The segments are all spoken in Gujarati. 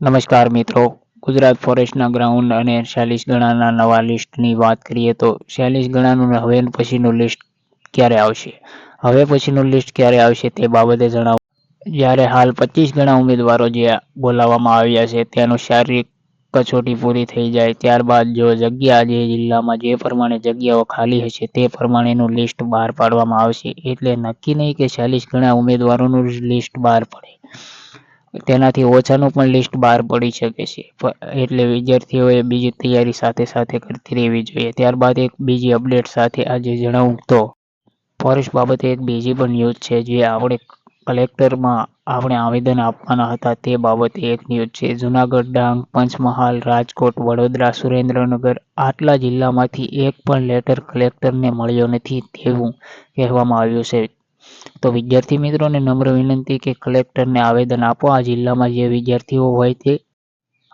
નમસ્કાર મિત્રો. ગુજરાત ફોરેસ્ટના ગ્રાઉન્ડ અને ચાલીસ ગણાના નવા લિસ્ટની વાત કરીએ તો ચાલીસ ગણાનું હવે પછીનું લિસ્ટ ક્યારે આવશે? હવે પછીનું લિસ્ટ ક્યારે આવશે તે બાબતે જણાવો. જ્યારે હાલ પચીસ ગણા ઉમેદવારો જે બોલાવવામાં આવ્યા છે તેનું શારીરિક કસોટી પૂરી થઈ જાય, ત્યારબાદ જો જગ્યા જે જિલ્લામાં જે પ્રમાણે જગ્યાઓ ખાલી હશે તે પ્રમાણેનું લિસ્ટ બહાર પાડવામાં આવશે. એટલે નક્કી નહીં કે ચાલીસ ગણા ઉમેદવારોનું લિસ્ટ બહાર પડે. તેનાથી ઓછાનું પણ લિસ્ટ બહાર પડી શકે છે. એટલે વિદ્યાર્થીઓએ બીજી તૈયારી સાથે સાથે કરતી રહેવી જોઈએ. ત્યારબાદ એક બીજી અપડેટ સાથે આજે જણાવું તો, ફોરેસ્ટ બાબતે એક બીજી પણ ન્યૂઝ છે જે આપણે કલેક્ટરમાં આપણે આવેદન આપવાના હતા તે બાબતે એક ન્યૂઝ છે. જુનાગઢ ડાંગ, પંચમહાલ, રાજકોટ, વડોદરા, સુરેન્દ્રનગર આટલા જિલ્લામાંથી એક પણ લેટર કલેક્ટરને મળ્યો નથી તેવું કહેવામાં આવ્યું છે. તો વિદ્યાર્થી મિત્રોને નમ્ર વિનંતી કે કલેક્ટરને આવેદન આપો. આ જિલ્લામાં જે વિદ્યાર્થીઓ હોય તે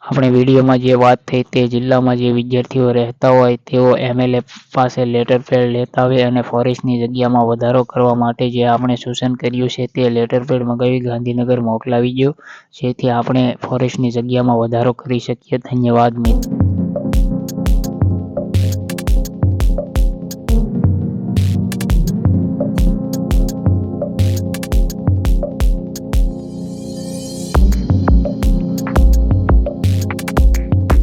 આપણે વિડીયોમાં જે વાત થઈ તે જિલ્લામાં જે વિદ્યાર્થીઓ રહેતા હોય તેઓ એમએલએ પાસે લેટર પેડ લેતા હોય અને ફોરેસ્ટની જગ્યામાં વધારો કરવા માટે જે આપણે સૂચન કર્યું છે તે લેટર પેડ મગાવી ગાંધીનગર મોકલાવી દો જેથી આપણે ફોરેસ્ટની જગ્યામાં વધારો કરી શકીએ. ધન્યવાદ મિત્રો.